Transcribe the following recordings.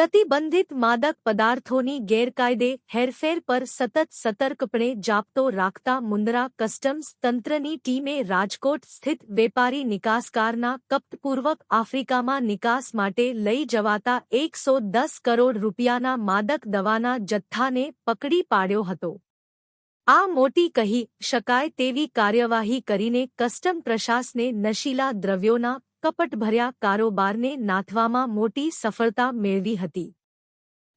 પ્રતિબંધિત માદક પદાર્થોની ગેરકાયદે હેરફેર પર સતત સતર્કપણે જાપતો રાખતા મુન્દ્રા કસ્ટમ્સ તંત્રની ટીમે રાજકોટ સ્થિત વેપારી નિકાસકારના કપટપૂર્વક આફ્રિકામાં નિકાસ માટે લઈ જવાતા એકસો દસ કરોડ રૂપિયાના માદક દવાના જથ્થાને પકડી પાડ્યો હતો. આ મોટી કહી શકાય તેવી કાર્યવાહી કરીને કસ્ટમ પ્રશાસને નશીલા દ્રવ્યોના કપટભર્યા કારોબારને નાથવામાં મોટી સફળતા મેળવી હતી.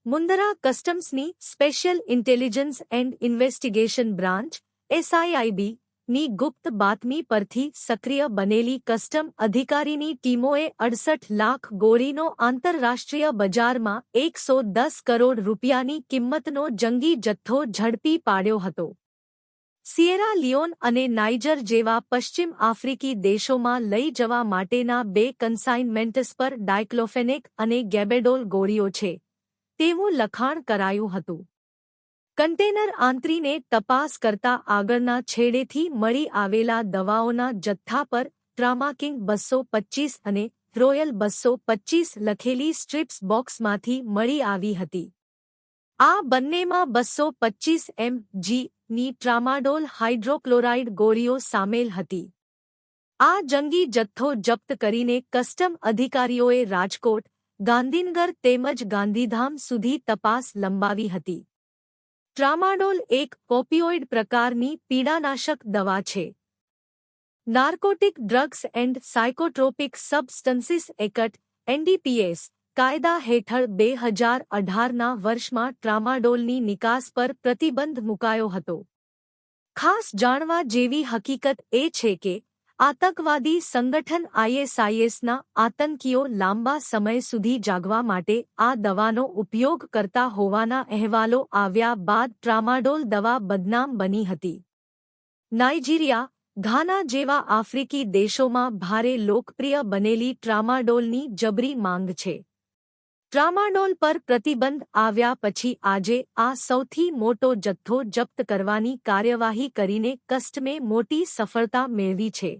Mundra કસ્ટમ્સની special intelligence and investigation branch SIIB ની ગુપ્ત બાતમી પરથી સક્રિય બનેલી કસ્ટમ અધિકારીની ટીમોએ અડસઠ લાખ ગોળીનો આંતરરાષ્ટ્રીય બજારમાં એકસો દસ કરોડ રૂપિયાની કિંમતનો જંગી જથ્થો ઝડપી પાડ્યો હતો. સિયેરા લિયોન અને નાઇજર જેવા પશ્ચિમ આફ્રિકી દેશોમાં લઈ જવા માટેના બે કન્સાઇનમેન્ટ્સ પર ડાયક્લોફેનેક અને ગેબેડોલ ગોળીઓ છે. તેવું લખાણ કરાયું હતું. કન્ટેનર આંતરીને તપાસ કરતા આગળના છેડેથી મળી આવેલા દવાઓના જથ્થા પર ટ્રામાકિંગ બસો પચ્ચીસ અને રોયલ બસો પચ્ચીસ લખેલી સ્ટ્રીપ્સ બોક્સમાંથી મળી આવી હતી. આ બંનેમાં બસો પચ્ચીસ એમ જી ની ટ્રામાડોલ હાઇડ્રોક્લોરાઇડ ગોળીઓ સામેલ હતી. આ જંગી જથ્થો જપ્ત કરીને કસ્ટમ અધિકારીઓએ રાજકોટ, ગાંધીનગર તેમજ ગાંધીધામ સુધી તપાસ લંબાવી હતી. ટ્રામાડોલ એક ઓપિયોઇડ પ્રકારની પીડાનાશક દવા છે. Narcotic drugs and psychotropic substances act, NDPS કાયદા હેઠળ બે હજાર અઢારના વર્ષમાં ટ્રામાડોલની નિકાસ પર પ્રતિબંધ મુકાયો હતો. ખાસ જાણવા જેવી હકીકત એ છે કે, આતંકવાદી સંગઠન આઈએસઆઈએસના આતંકીઓ લાંબા સમય સુધી જાગવા માટે આ દવાનો ઉપયોગ કરતા હોવાના અહેવાલો આવ્યા બાદ ટ્રામાડોલ દવા બદનામ બની હતી. નાઇજીરિયા, ઘાના જેવા આફ્રિકી દેશોમાં ભારે લોકપ્રિય બનેલી ટ્રામાડોલની જબરી માંગ છે. ટ્રામાડોલ પર પ્રતિબંધ આવ્યા પછી આજે આ સૌથી મોટો જથ્થો જપ્ત કરવાની કાર્યવાહી કરીને કસ્ટમે મોટી સફળતા મેળવી છે.